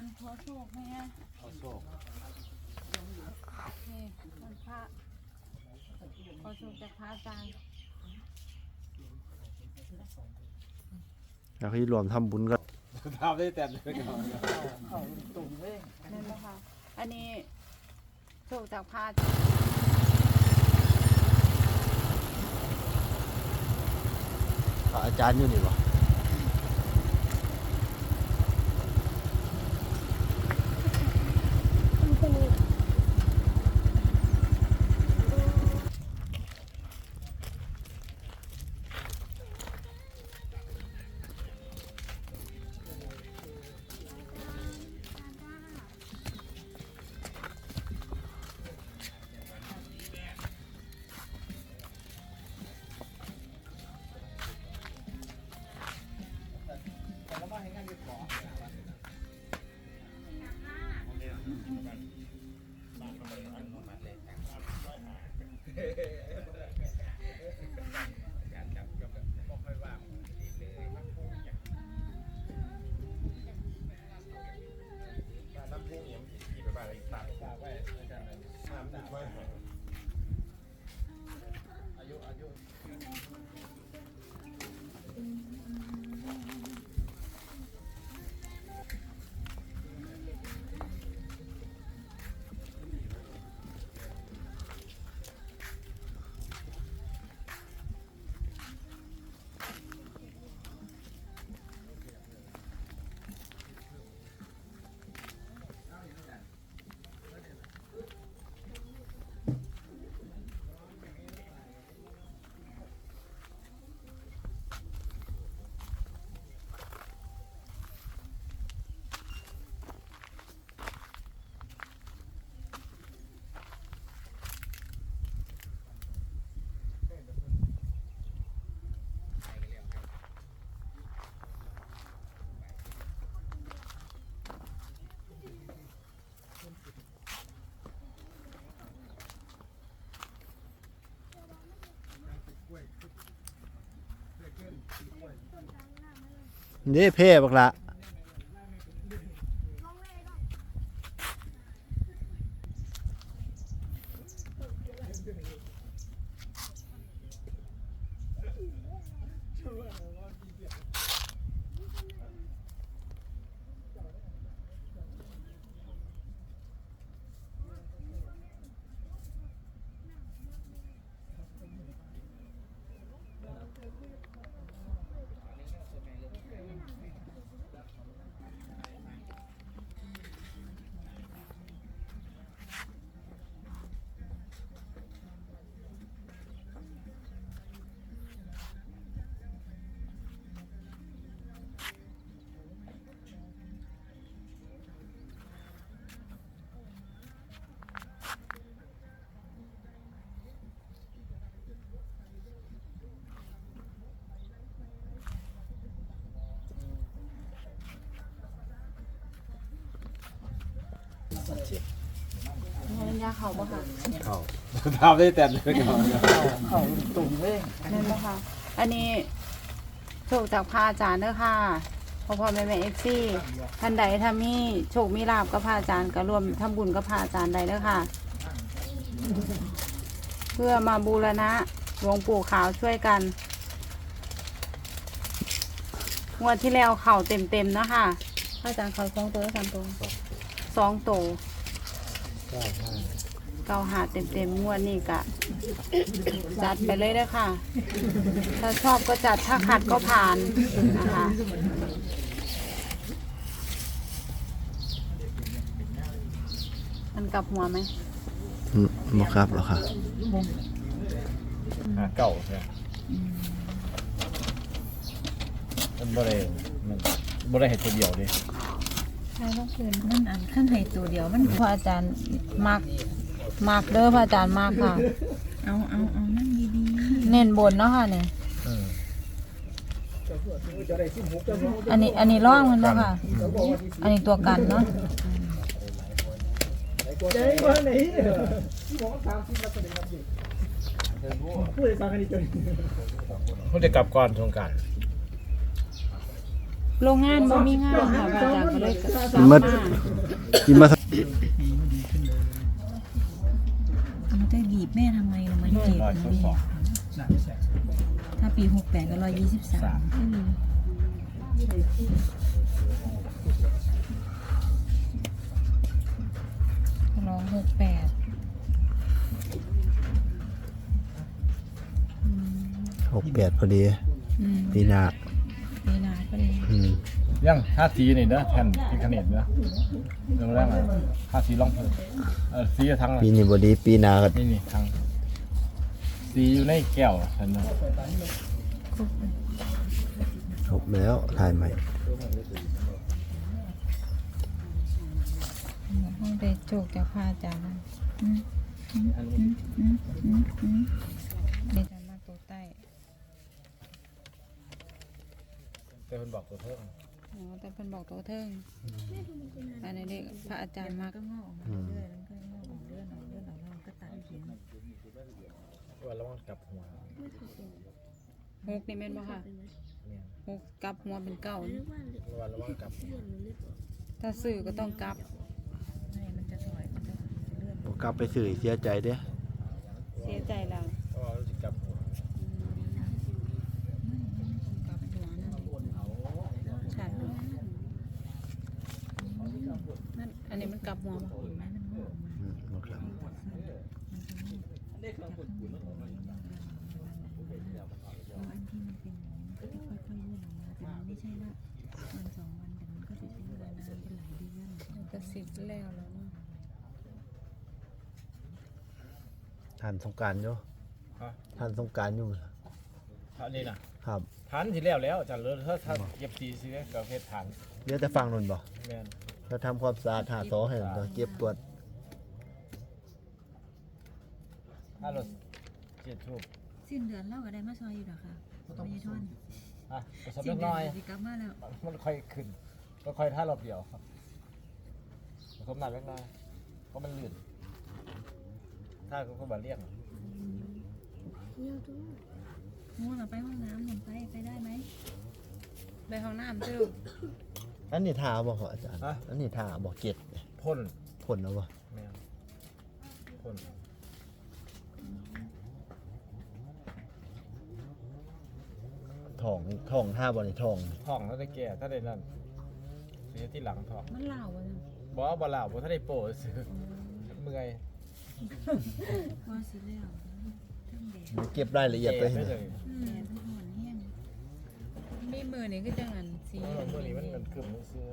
ารย์ขอโชคแม่เอาโชคนี่มันพระขอโชคจากพระอาจารย์อยากให้รวมทำบุญก็ทำได้แต่เด็กน้อยนั่นนะคะอันนี้โชคจากพระอาจารย์พระอาจารย์อยู่นี่ บ่ เด้เพ่บักละ เงินยาเขาบ่ค่ะเขาทำได้แต่เด็กน้อยนั่นบ่ค่ะ อันนี้โชคจากพระอาจารย์เด้อค่ะพ่อพ่อแม่แม่เอฟซีท่านใดถ้ามีโชคมีลาบกับพระอาจารย์ก็รวมทำบุญกับพระอาจารย์ได้เด้อค่ะ เพื่อมาบูรณะหลวงปู่ขาวช่วยกันงวดที่แล้วเข่าเต็มๆเนะคะพระอาจารย์เขาสองตัวแล้วสามตัวสองตัว เก้าหาเต็มๆงวดนี้กะ จัดไปเลยเด้อค่ะ ถ้าชอบก็จัดถ้าขัดก็ผ่านนะคะมันกลับหัวไหมอืมบ่ครับหรอค่ะ หาเก่าใช่มันบ่ได้มันบ่ได้เห็ดตัวเดียวดิใช่ต้องคืนมันอันขั้นให้ตัวเดียวมันพระอาจารย์มากมากเด้อพระอาจารย์มากค่ะ เอาเอาเอานั่งดีเน้นบนเนาะค่ะเนี่ยเอออันนี้อันนี้ร่องมันเนาะค่ะ อันนี้ตัวกันเนาะเขาจะกลับก่อนสงกราร โรงงานบ่มีงานค่ะพระอาจารย์ก็เลยกลับมันมา กินมามันจะบีบแม่ทำไมล่ะมันเจ็บร้อยนะสองพี่สองถ้าปีหกแปดก็ร้อยยี่สิบสามร้องหกแปดหกแปดพอดี อืม ปีหน้า ยังห้าสีนี่เด้อแผ่นพิคเนตเด้อเรื่องแรกเลยห้าสีล่องเพิ่มเออสีทั้งปีนี้บ่ดีปีหน้าก็นี่นี่ทั้งสีอยู่ในแก้วฉันนะจบแล้วถ่ายใหม่ห้องได้โจกจากพระอาจารย์นะอืมอันนี้อืมอืมอืมเดี๋ยวจะมาตัวใต้เต้นบอกตัวเพิ่ม อ๋อแต่เพิ่นบอกตัวเทิงอันนี้เด็กพระอาจารย์มากก็งอกออกมาเรื่อยๆแล้วก็งอกออกเลื่อนออกเลื่อนออกแล้วมันก็ตัดเขียนว่าระวังกลับหัวหกนี่แม่นบ่ค่ะเนี่ยหกกลับหัวเป็นเก้าว่าระวังกลับหัวถ้าซื้อก็ต้องกลับไม่มันจะถอยมันจะเลื่อนบ่กลับไปสื่อเสียใจเด้อเสียใจแล้วเพราะว่ามันจะกลับหัว กลับหัวนั่นชัดเลย นี้มันกลับหัวมบ่ครับอันที่มันเป็นอย่างนี้มันก็จะค่อยๆยื่นออกมาแต่มันไม่ใช่ว่าวันสองวันแต่มันก็จะใช้เวลานานเป็นหลายเดือนมันก็สิบแล้วแล้วเนาะทานสงกรารอยู่ฮะ ทานสงกรารอยู่ท่านี้นะครับทันที่แล้วแล้วจันเลยถ้าถ้าเก็บสีสิเนี่ยก็เพชรทันเดี๋ยวแต่ฟังนุ่นบ่แม่น เขาทำความสะอาดหาซอให้นั่นตัวเก็บตรวจถ้าเราเจ็ดทูบสิ้นเดือนเล่าก็ได้มาซอยอยู่หรอคะไม่ใช่ท่อนอะผสมสิ้เล็นกเดือน้อยนสิกลับมาแล้วมันค่อยขึ้น ก็ค่อยท่ารอบเดียวครับผสมหนักเล็กน้อยเพราะมันลื่นถ้าก็ก็บาเลี่ยงงูเราไปห้องน้ำหนุนไปไปได้ไหมไปห้องน้ำจ้ะลูก อันนี้ทาบ่ครับอาจารย์อันนี้ทาบ่เก็ดพ่นผลแล้วบ่แม่นพ่นทองทองท่าบ่ในทองท้องถ้าได้แก่ถ้าได้นั่นเสียที่หลังท้องมันเหล่าอะนะบ่บ่ลาวบ่ถ้าได้โป้ซื้อเมื่อยว่าสิแล้วทั้งแดดมันเก็บรายละเอียดไปแก่ให้ไปหน่เลอยยแดดมันห่อนแห้งมีมือนี่ก็จังอัน สีเพราะว่ามื่อนี้มันมันขึ้นซื้อ